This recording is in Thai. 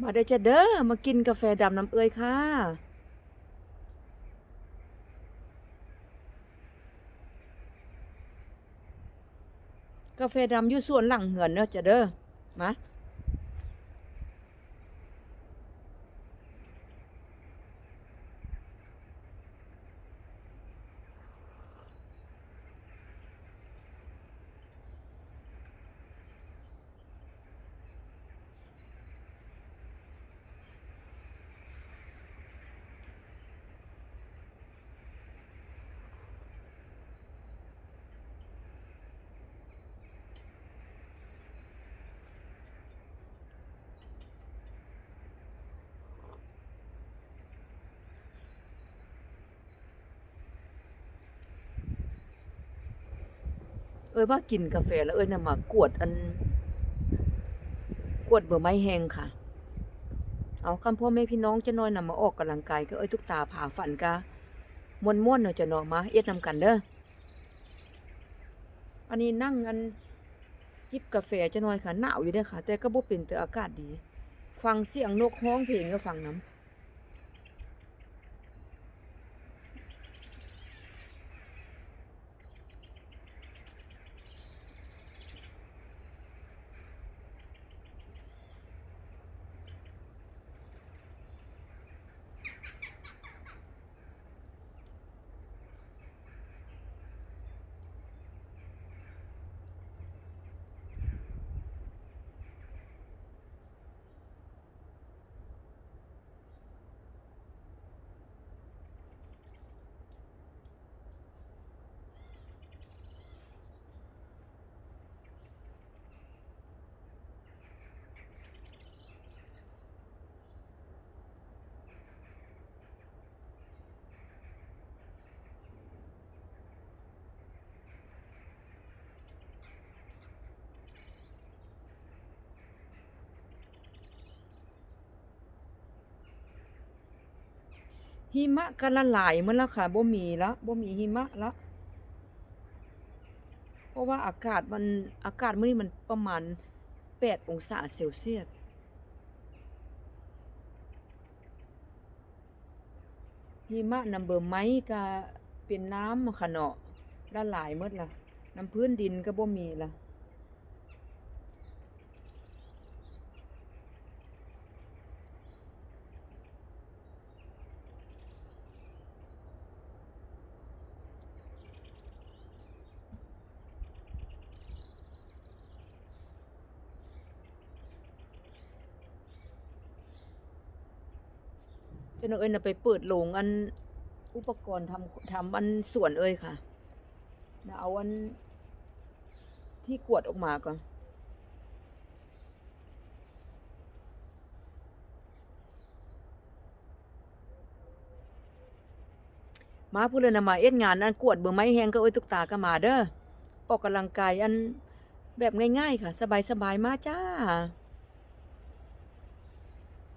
มาได้อจ้ะเด้อมากินกาแฟดำน้ำเอ้ยค่ะ กาแฟดำอยู่ส่วนหลังเหือนเนอะจ้ะเด้อมา เอ้ยว่ากินกาแฟแล้วเอ้ยน่ะมากวดอัน กวดเบอร์ไม้แห้งค่ะ เอาคำพ่อแม่พี่น้องจะน้อยนำมาออกกำลังกายก็เอ้ยทุกตาผาฝันกะม่วนม่วนๆเนาะจะเนาะมาเอ็ดนำกันเด้ออันนี้นั่งกันจิบกาแฟจะน้อยค่ะหนาวอยู่เด้อค่ะ แต่ก็บ่เป็นแต่อากาศดี ฟังเสียงนกฮ้องเพลงก็ฟังน้ำ หิมะก็ละลายหมดแล้วค่ะบ่มีแล้วบ่มีหิมะล้วเพราะว่าอากาศมันอากาศมื้อนี้มันประมาณ8องศาเซลเซียสหิมะนำเบอร์ไม้ก็เป็นน้ำอะค่ะเนาะละลายหมดละน้ำพื้นดินก็บ่มีล่ะ จนเอ้ยนะไปเปิดโรงอันอุปกรณ์ทำทำอันส่วนเอ้ยค่ะนะเอาอันที่กวดออกมาก่อนมาพูดเลยนะมาเอ็ดงานอันกวดเบอร์ไม้แห้งก็เอ้ยตุกตาก็มาเด้อออกกำลังกายอันแบบง่ายๆค่ะ สบายๆมาจ้า